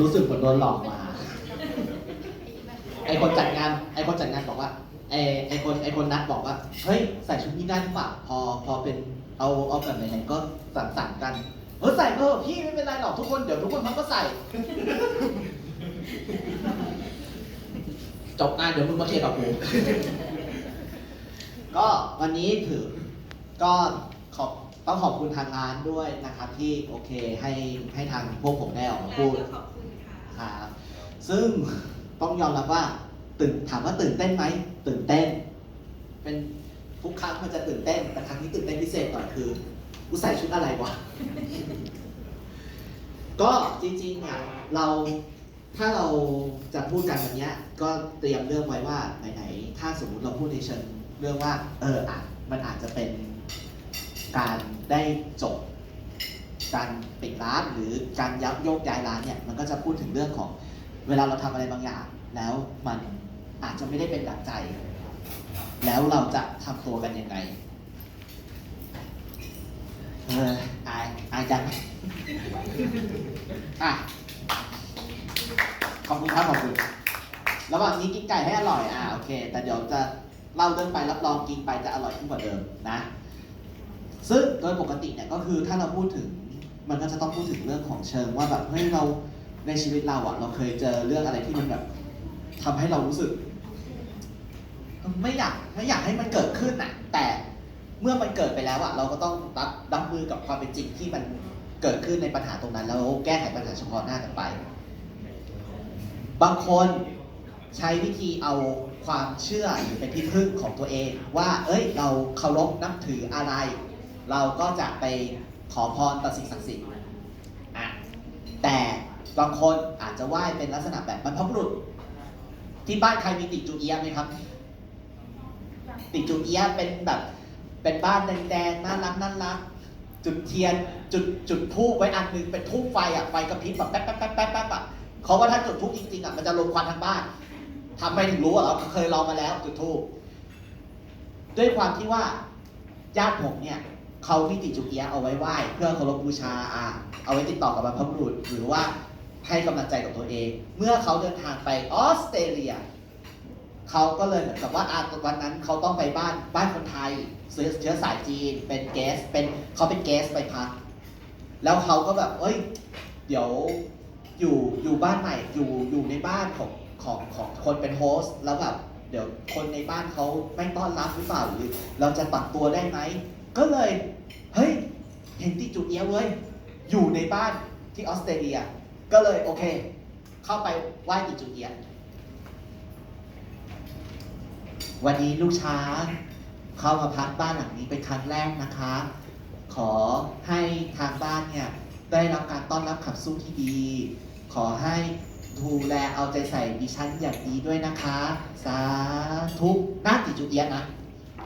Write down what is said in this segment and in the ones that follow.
รู้สึกเหมือนโดนหลอกมา ไอคนจัดงาน ไอคนจัดงานบอกว่า ไอไอคนไอคนนัดบอกว่า เฮ้ยใส่ชุดนี้ได้หรือเปล่าพอพอเป็นเอาเอาแบบไหนๆก็สั่งสั่งกัน เออใส่เออพี่ไม่เป็นไรหรอกทุกคนเดี๋ยวทุกคนเขาก็ใส่ จบงานเดี๋ยวมึงมาเคลียร์กับกู ก็วันนี้ถือก็ ต้องขอบคุณทางร้านด้วยนะครับ ที่โอเคให้ให้ทางพวกผมได้ออกมาพูดขอบคุณค่ะ ครับซึ่งต้องยอมรับว่าตื่นถามว่าตื่นเต้นไหมตื่นเต้น เป็นทุกครั้งมันจะตื่นเต้นแต่ครั้งนี้ตื่นเต้นพิเศษหน่อยคือกูใส่ชุดอะไรวะ ก็จริงๆอะเราถ้าเราจะพูดกันวันเนี้ย ก็เตรียมเรื่องไว้ว่าไหนๆถ้าสมมุติเราพูดในเชิงเรื่องว่า เอออะมันอาจจะเป็น การได้จบการปิดร้านหรือการยับโยกย้ายร้านเนี่ยมันก็จะพูดถึงเรื่องของเวลาเราทำอะไรบางอย่าง แล้วมันอาจจะไม่ได้เป็นดังใจ แล้วเราจะทำตัวกันยังไงเอออายอายจังอะขอบคุณครับขอบคุณระหว่างนี้กินไก่ให้อร่อยอะโอเค แต่เดี๋ยวจะเล่าเรื่องไปรับรองกินไปจะอร่อยขึ้นกว่าเดิมนะ ซึ่งโดยปกติเนี่ยก็คือถ้าเราพูดถึงมันก็จะต้องพูดถึงเรื่องของเชิงว่าแบบเฮ้ยเราในชีวิตเราอะเราเคยเจอเรื่องอะไรที่มันแบบทำให้เรารู้สึก ไม่อยากไม่อยากให้มันเกิดขึ้นอะแต่เมื่อมันเกิดไปแล้วอะเราก็ต้องรับรับมือกับความเป็นจริงที่มันเกิดขึ้นในปัญหาตรงนั้น แล้วแก้ไขปัญหาเฉพาะหน้ากันไป บางคนใช้วิธีเอาความเชื่อหรือเป็นที่พึ่งของตัวเอง ว่า เอ้ย เราเคารพนับถืออะไร เราก็จะไปขอพรต่อสิ่งศักดิ์สิทธิ์อะแต่บางคนอาจจะไหว้เป็นลักษณะแบบบรรพบุรุษ ที่บ้านใครมีติจูเอียไหมครับ ติจูเอียเป็นแบบเป็นบ้านแดงๆน่ารักน่ารักจุดเทียนจุดจุดทูบไว้อันหนึงเป็นทูบไฟอะไฟกระพริบแบบแป๊บแป๊บแป๊บแป๊บแป๊บอะเขาว่าถ้าจุดทูบจริงๆอะมันจะลงควันทั้งบ้านทำไมถึงรู้อะเราเคยลองมาแล้วจุดทูบด้วยความที่ว่าญาติผมเนี่ย เขามีติจุเอียเอาไว้ไหว้ เพื่อเคารพบูชาอะเอาไว้ติดต่อกับบรรพบุรุษหรือว่าให้กำลังใจกับตัวเอง เมื่อเขาเดินทางไปออสเตรเลียเขาก็เลยเหมือนกับว่าอะวันนั้นเขาต้องไปบ้านบ้านคนไทยเชื้อสายจีนเป็นเกสเป็นเขาเป็นเกสไปพักแล้วเขาก็แบบเอ้ย เดี๋ยวอยู่อยู่บ้านใหม่อยู่อยู่ในบ้านของของของคนเป็นโฮสแล้วแบบเดี๋ยวคนในบ้านเขาไม่ต้อนรับหรือเปล่าหรือ เราจะปรับตัวได้ไหม ก็เลยเฮ้ยเห็นติจูเอียะเว้ยอยู่ในบ้านที่ออสเตรเลีย ก็เลยโอเค เข้าไปไหว้ติจูเอียะวันนี้ลูกช้างเข้ามาพักบ้านหลังนี้เป็นครั้งแรกนะคะ ขอให้ทางบ้านเนี่ยได้รับการต้อนรับขับสู้ที่ดี ขอให้ดูแลเอาใจใส่ดิฉันอย่างดีด้วยนะคะ สาธุน่าติจูเอียะนะ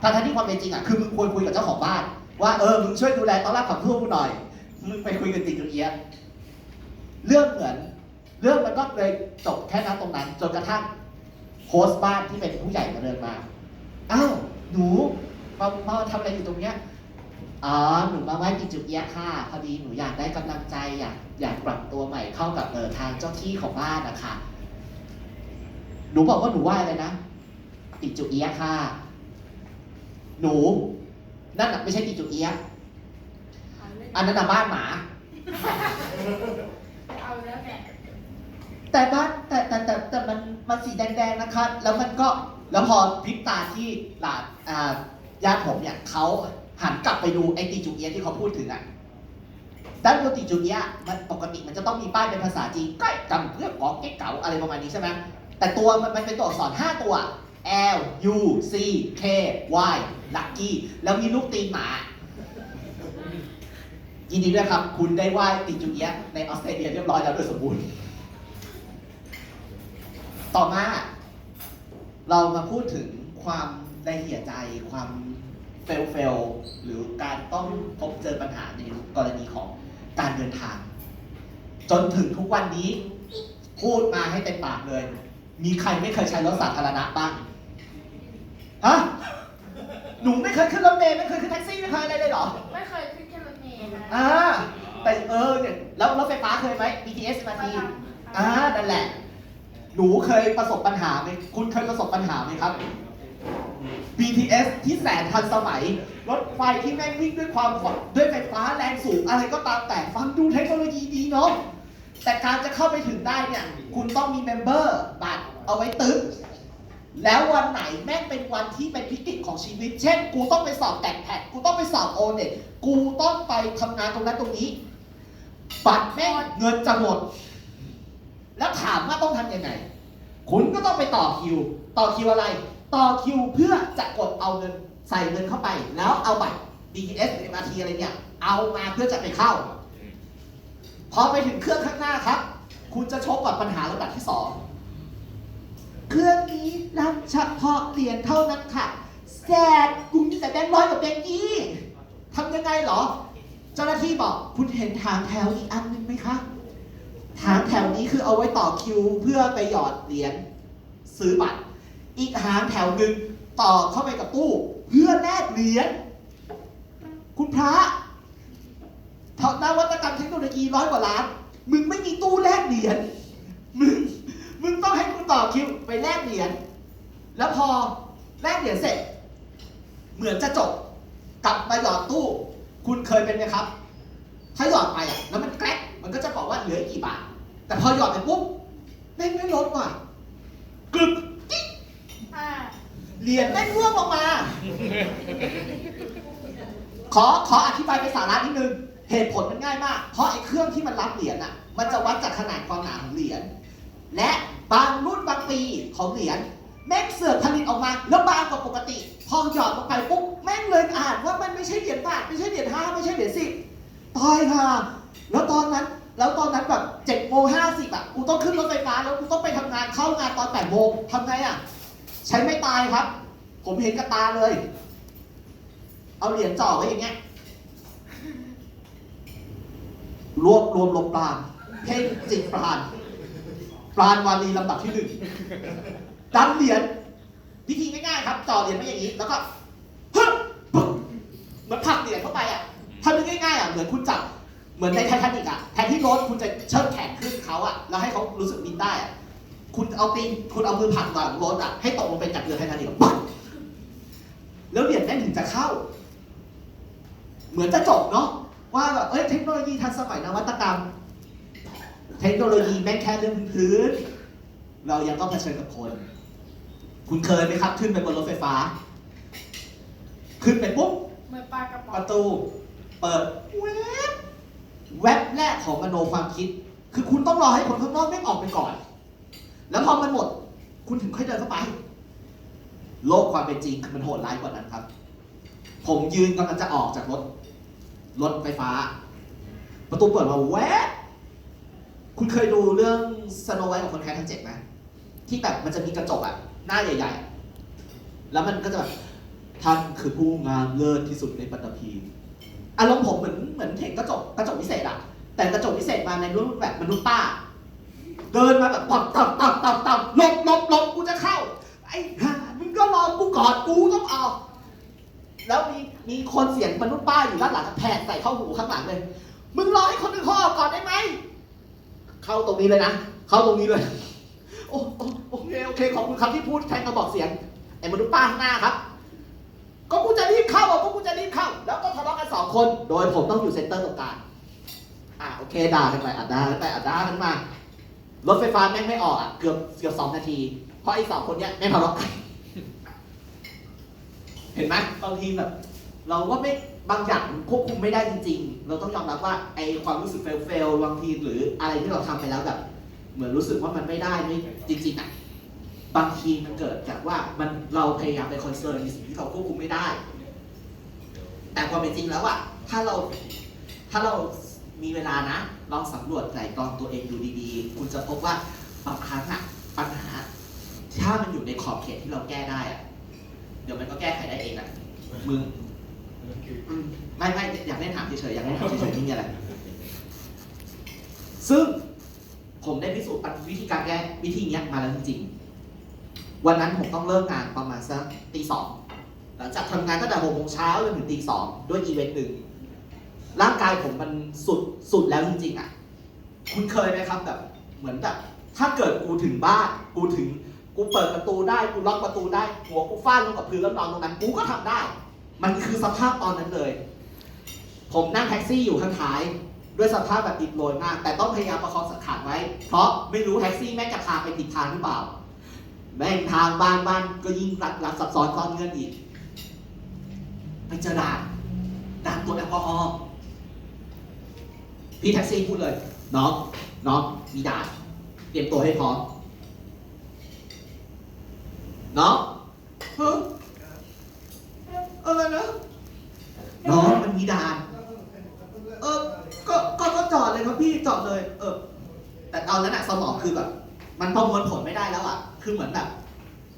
ถ้าทั้งที่ความเป็นจริงอะคือมึงควรคุยกับเจ้าของบ้าน ว่าเออมึงช่วยดูแลต้อนรับขับสู้กูหน่อย มึงไปคุยกับติจูเอียเรื่องเหมือน เรื่องมันก็เลยจบแค่นั้นตรงนั้น จนกระทั่งโฮสต์บ้านที่เป็นผู้ใหญ่มาเดินมาอ้าวหนูมามาทำอะไรอยู่ตรงเนี้ยอ๋อหนูมาไหว้ติจุเอียค่ะพอดีหนูอยากได้กำลังใจอยากอยากปรับตัวใหม่เข้ากับเออทางเจ้าที่ของบ้านนะคะหนูบอกว่าหนูไหว้อะไรนะติจุเอียค่ะ หนูนั่นน่ะไม่ใช่ติจุเอียะอันนั้นน่ะบ้านหมา เอาแล้วแหละแต่บ้านแต่แต่แต่แต่มันมันสีแดงๆนะคะ แล้วมันก็แล้วพอพริบตาที่หลานอ่าญาติผมเนี่ยเขาหันกลับไปดูไอ้ติจูเอียะที่เขาพูดถึงอะด้านบนติจูเอียะมันปกติมันจะต้องมีป้ายเป็นภาษาจีนใกล้จำเพื่อกอเก๊กเก๋าอะไรประมาณนี้ใช่ไหมแต่ตัวมันมันเป็นตัวอักษร5ตัว L U C K Y Lucky แล้วมีลูกตีนหมา ยินดีด้วยครับ คุณได้ไหว้ติจูเอียในออสเตรเลียเรียบร้อยแล้วโดยสมบูรณ์ ต่อมา เรามาพูดถึงความละเอียใจความเฟลเฟลหรือการต้องพบเจอปัญหาในกรณีของการเดินทาง จนถึงทุกวันนี้ พูดมาให้เต็มปากเลย มีใครไม่เคยใช้รถสาธารณะบ้าง ฮะ หนูไม่เคยขึ้นรถเมล์ไม่เคยขึ้นแท็กซี่ไม่เคยอะไรเลยเหรอ ไม่เคยขึ้นแค่รถเมล์นะอ่า แต่เออเนี่ยแล้วรถไฟฟ้าเคยไหม BTS มาทีอ่า นั่นแหละ หนูเคยประสบปัญหาไหมคุณเคยประสบปัญหาไหมครับ BTS ที่แสนทันสมัย รถไฟที่แม่งวิ่งด้วยความด้วยไฟฟ้าแรงสูงอะไรก็ตามแต่ฟังดูเทคโนโลยีดีเนาะแต่การจะเข้าไปถึงได้เนี่ย คุณต้องมีเมมเบอร์บัตรเอาไว้ตึ๊ก แล้ววันไหนแม่งเป็นวันที่เป็นพิกฤตของชีวิต เช่น กูต้องไปสอบแตกแพดกูต้องไปสอบโอเน็ตกูต้องไปทำงานตรงนั้นตรงนี้ บัตรแม่งเงินจะหมด แล้วถามว่าต้องทำยังไง คุณก็ต้องไปต่อคิว ต่อคิวอะไร ต่อคิวเพื่อจะกดเอาเงินใส่เงินเข้าไป แล้วเอาบัตร BTS หรือ MRT อะไรเนี่ย เอามาเพื่อจะไปเข้า พอไปถึงเครื่องข้างหน้าครับ คุณจะชกกับปัญหาระดับที่สอง เครื่องนี้รับเฉพาะเหรียญเท่านั้นค่ะแซดกูมีแต่แบงค์ร้อยกับแบงค์ยี่ทำยังไงเหรอ เจ้าหน้าที่บอกคุณเห็นทางแถวอีกอันหนึงไหมคะทางแถวนี้คือเอาไว้ต่อคิวเพื่อไปหยอดเหรียญซื้อบัตร อีกหางแถวหนึ่งต่อเข้าไปกับตู้เพื่อแลกเหรียญคุณพระถอดนวัตกรรมเทคโนโลยีร้อยกว่าล้าน มึงไม่มีตู้แลกเหรียญมึง มึงต้องให้กูต่อคิวไปแลกเหรียญ แล้วพอแลกเหรียญเสร็จ เหมือนจะจบ กลับมาหยอดตู้ คุณเคยเป็นไหมครับ ถ้าหยอดไปอะ แล้วมันแกรกมันก็จะบอกว่าเหลือกี่บาท แต่พอหยอดไปปุ๊บแม่งไม่ลดว่ะกรึบกิ๊กเหรียญแม่งร่วงออกมา ขอขออธิบายไปนสาระนิดนึง เหตุผลมันง่ายมาก เพราะไอ้เครื่องที่มันรับเหรียญอะ มันจะวัดจากขนาดความหนาของเหรียญ และบางรุ่นบางปีของเหรียญแม่งเสือกผลิตออกมาแล้วบางกว่าปกติ พอหยอดลงไปปุ๊บแม่งเลยอ่านว่ามันไม่ใช่เหรียญบาทไม่ใช่เหรียญห้าไม่ใช่เหรียญสิบตายค่ะแล้วตอนนั้นแล้วตอนนั้นแบบเจ็ดโมงห้าสิบอะกูต้องขึ้นรถไฟฟ้าแล้วกูต้องไปทำงานเข้างานตอนแปดโมงทำไงอะใช้ไม่ตายครับ ผมเห็นกับตาเลย เอาเหรียญจ่อไว้อย่างเงี้ยรวบรวมลมปราณเพ่งจิตปราณ ปราณวารีลำดับที่หนึ่งดันเหรียญวิธีง่ายๆครับจ่อเหรียญไว้อย่างนี้ แล้วก็ฮึบปึ๊บเหมือนผลักเหรียญเข้าไปอะถ้านึกง่ายๆอะเหมือนคุณจับเหมือนในไททานิกอะแทนที่รถคุณจะเชิดแขนขึ้นเขาอะแล้วให้เขารู้สึกบินได้อะคุณเอาตีนคุณเอามือผลักก่อนรถอะให้ตกลงไปจากเรือไททานิกปั๊บแล้วเหรียญแม่งถึงจะเข้า เหมือนจะจบเนาะว่าแบบเอ้ยเทคโนโลยีทันสมัยนวัตกรรม เทคโนโลยีแม่งแค่เรื่องพื้นๆเรายังต้องเผชิญกับคน คุณเคยไหมครับ ขึ้นไปบนรถไฟฟ้า ขึ้นไปปุ๊บเหมือนปลากระป๋อปงระตู เปิดแวบแวบแรกของมโนความคิด คือคุณต้องรอให้คนข้างนอกไม่งออกไปก่อน แล้วพอมันหมด คุณถึงค่อยเดินเข้าไป โลกความเป็นจริงคือมันโหดร้ายกว่านั้นครับ ผมยืนกำลังจะออกจากรถรถไฟฟ้า ประตูเปิดมาแวบ คุณเคยดูเรื่องสโนไวท์ของคนแค้นทั้งเจ็ดไหมที่แบบมันจะมีกระจกอะหน้าใหญ่ ๆ แล้วมันก็จะแบบท่านคือผู้งามเลิศที่สุดในปัตตภีอารมณ์ผมเหมือนเหมือนเห็นกระจกกระจกพิเศษอะแต่กระจกพิเศษมาในรูปแบบมนุษย์ป้า เดินมาแบบตับตับตับตับตับหลบหลบหลบกูจะเข้า ไอ้ห่ามึงก็รอกูก่อนกูต้องออกแล้วมีมีคนเสียงมนุษย์ป้าอยู่ด้านหลังแผดใส่เข้าหูข้างหลังเลย มึงรอให้คนอื่นเขาออกก่อนได้ไหม เข้าตรงนี้เลยนะ เข้าตรงนี้เลยโอ้โอ้โอเคโอเคขอบคุณครับที่พูดแทนกระบอกเสียงไอ้มนุษย์ป้าข้างหน้าครับ ก็กูจะรีบเข้าอะก็กูจะรีบเข้า แล้วก็ทะเลาะกันสองคน โดยผมต้องอยู่เซ็นเตอร์ตรงกลางอะโอเคด่ากันไปอะด่ากันไปอะด่ากันมารถไฟฟ้าแม่งไม่ออกอะเกือบเกือบสองนาที เพราะไอ้สองคนเนี้ยไม่งทะเลาะกันเห็นไหมบางทีแบบ เราก็ไม่ บางอย่างควบคุมไม่ได้จริง ๆ เราต้องยอมรับว่าไอ้ความรู้สึกเฟลเฟลบางทีหรืออะไรที่เราทำไปแล้วแบบเหมือนรู้สึกว่ามันไม่ได้ไม่จริงๆอะบางทีมันเกิดจากว่ามันเราพยายามไปคอนเซิร์นในสิ่งที่เราควบคุมไม่ได้ แต่ความเป็นจริงแล้วอะถ้าเราถ้าเรามีเวลานะลองสำรวจไตร่ตรองตัวเองดูดีๆ คุณจะพบว่าบางครั้งอะปัญหา ถ้ามันอยู่ในขอบเขตที่เราแก้ได้อะเดี๋ยวมันก็แก้ไขได้เองอะมึงอืม ไม่ไม่อยากเล่นถามเฉยๆอยากเล่นถามเฉยๆไม่มีอะไรซึ่งผมได้พิสูจน์วิธีการแก้วิธีเนี้ยมาแล้วจริงๆ วันนั้นผมต้องเลิกงานประมาณสักตีสองหลังจากทำงานตั้งแต่หกโมงเช้าจนถึงตีสองด้วยอีเวนต์หนึ่งร่างกายผมมันสุดสุดแล้วจริงๆอะ คุณเคยไหมครับแบบเหมือนแบบถ้าเกิดกูถึงบ้านกูถึงกูเปิดประตูได้กูล็อกประตูได้ หัวกูฟาดลงกับพื้นแล้วนอนตรงนั้นกูก็ทำได้ มันคือสภาพตอนนั้นเลย ผมนั่งแท็กซี่อยู่ข้างท้าย ด้วยสภาพแบบอิดโรยมาก แต่ต้องพยายามประคองสังขารไว้ เพราะไม่รู้แท็กซี่แม่งจะพาไปผิดทางหรือเปล่า แม่งทางบ้านบ้านก็ยิ่งรัดรัดซับซ้อนซ่อนเงื่อนอีก ไปเจอด่านด่านตรวจแอลกอฮอล์พี่แท็กซี่พูดเลยน้องน้องมีด่านเตรียมตัวให้พร้อมน้องเฮ้ อะไรนะน้องมันมีด่าน เออก็ก็ก็จอดเลยครับพี่จอดเลย เออ แต่ตอนนั้นอะสมองคือแบบ มันประมวลผลไม่ได้แล้วอะคือเหมือนแบบ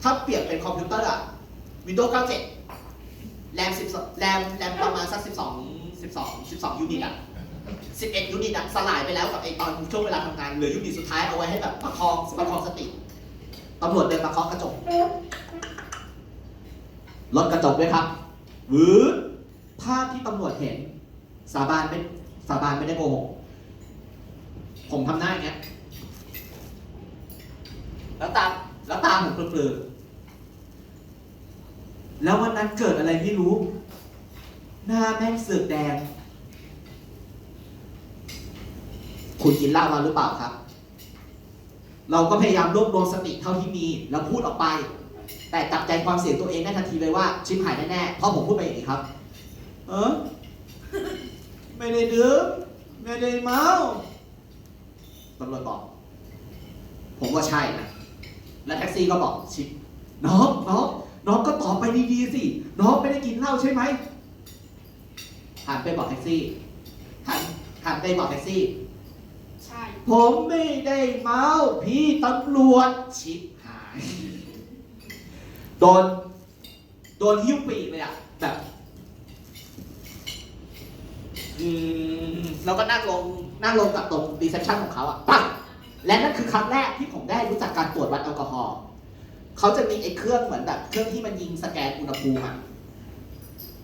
ถ้าเปรียบเป็นคอมพิวเตอร์อะ Windows 97 แรม10แรมแรมประมาณสัก 12 12 12 ยูนิตอะ11 ยูนิตอะสลายไปแล้วกับไอตอนช่วงเวลาทำงานเหลือยูนิตสุดท้ายเอาไว้ให้แบบประคองประคองสติตำรวจเดินมาเคาะกระจกลดกระจกด้วยครับ หรือภาพที่ตำรวจเห็น สาบานไม่สาบานไม่ได้โกหกผมทำหน้าอย่างเงี้ยแล้วตาแล้วตาผมเปลือแล้ววันนั้นเกิดอะไรไม่รู้ หน้าแม่งเสือกแดง คุณกินเหล้ามาหรือเปล่าครับ เราก็พยายามรวบรวมสติเท่าที่มี แล้วพูดออกไป แต่จับใจความเสียงตัวเองได้ทันทีเลยว่าชิบหายแน่ๆเพราะผมพูดไปอย่างนี้ครับ เออไม่ได้ดื่มไม่ได้เมาตำรวจบอก ผมว่าใช่นะแล้วแท็กซี่ก็บอกชิบน้องน้องน้องก็ตอบไปดีๆสิน้องไม่ได้กินเหล้าใช่ไหมหันไปบอกแท็กซี่หันหันไปบอกแท็กซี่ใช่ ผมไม่ได้เมาพี่ตำรวจชิบหาย โดน โดนหิ้วปีกเลยอะแบบอืมแล้วก็นั่งลงนั่งลงกับตรงรีเซพชันของเขาอะปั๊บและนั่นคือครั้งแรกที่ผมได้รู้จักการตรวจวัดแอลกอฮอล์เขาจะมีไอ้เครื่องเหมือนแบบ เครื่องที่มันยิงสแกนอุณหภูมิอะ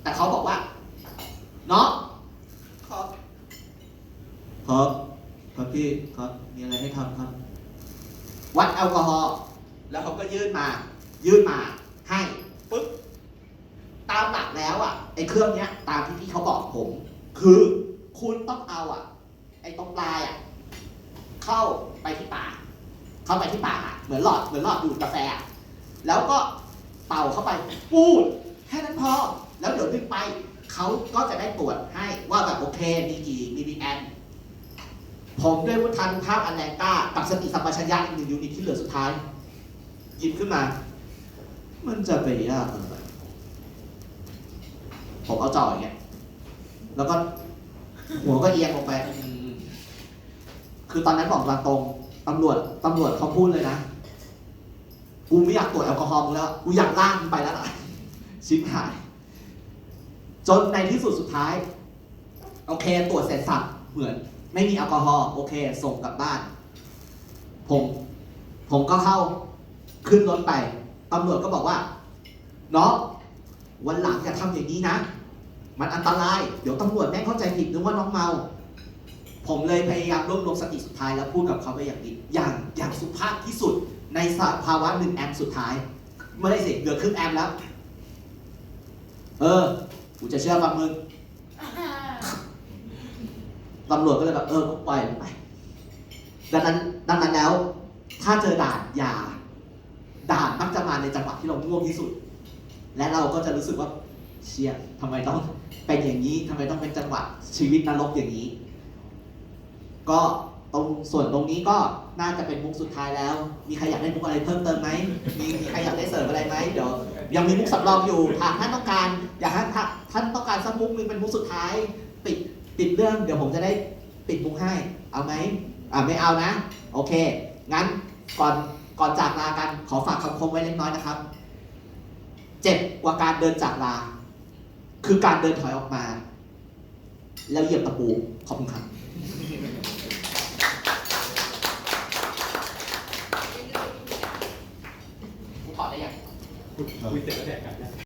แต่เขาบอกว่า เนาะครับครับครับพี่ครับมีอะไรให้ทำครับ วัดแอลกอฮอล์แล้วเขาก็ยื่นมา ยื่นมา ให้ปึ๊บตามหลักแล้วอะไอ้เครื่องเนี้ย ตามที่พี่เขาบอกผม คือคุณต้องเอาอะ ไอ้ตรงปลายอะเข้าไปที่ปากเข้าไปที่ปากอะเหมือนหลอดเหมือนหลอดดูดกาแฟอะแล้วก็เป่าเข้าไปปูดแค่นั้นพอแล้วเดี๋ยวดึงไปเขาก็จะได้ตรวจให้ว่าแบบโอเคมีกี่มิลลิแอมผมด้วยวุฒิานภาพอันแรงกล้ากับสติสัมปชัญญะอีกหนึ่งยูนิตที่เหลือสุดท้ายหยิบขึ้นมา มันจะไปยากอะไรผมเอาจ่ออย่างเงี้ย แล้วก็ หัวก็เอียงลงไป คือตอนนั้นบอกตามตรงตำรวจตำรวจเขาพูดเลยนะ กูไม่อยากตรวจแอลกอฮอล์มึงแล้ว กูอยากล่างมึงไปแล้วล่ะ ชิบหาย จนในที่สุดสุดท้าย โอเค ตรวจเสร็จสับเหมือน ไม่มีแอลกอฮอล์โอเค ส่งกลับบ้าน ผม ผมก็เข้าขึ้นรถไป ตำรวจก็บอกว่าเน้องวันหลังอย่าทำอย่างนี้นะ มันอันตราย เดี๋ยวตำรวจแม่งเข้าใจผิดนึกว่าน้องเมา ผมเลยพยายามรวบรวมสติสุดท้ายแล้วพูดกับเขาไปอย่างนี้อย่างอย่างสุภาพที่สุดในสภาวะหนึ่งแอมสุดท้ายไม่ได้สิเหลือครึ่งแอมแล้ว เออกูจะเชื่อฟังมึงตำรวจก็เลยแบบเออก็ปล่อยไปดังนั้นดังนั้นแล้ว ถ้าเจอด่านอย่า ด่านมักจะมา ในจังหวะที่เราง่วงที่สุด และเราก็จะรู้สึกว่าเชียทำไมต้องเป็นอย่างนี้ทำไมต้องเป็นจังหวะชีวิตนรกอย่างนี้ ก็ตรงส่วนตรงนี้ก็น่าจะเป็นมุกสุดท้ายแล้ว มีใครอยากได้มุกอะไรเพิ่มเติมไหมมีมีใครอยากได้เสริมอะไรไหมเดี๋ยวยังมีมุกสำรองอยู่หากท่านต้องการ อยากให้ท่านต้องการสักมุกหนึงเป็นมุกสุดท้าย ปิดปิดเรื่อง เดี๋ยวผมจะได้ปิดมุกให้ เอาไหมอ่าไม่เอานะ โอเค งั้นก่อน ก่อนจากลากันขอฝากคำคมไว้เล็กน้อยนะครับ เจ็บกว่าการเดินจากลา คือการเดินถอยออกมา แล้วเหยียบตะปู ขอบคุณครับถอดได้ยังคุยเสร็จแล้วแดกกัน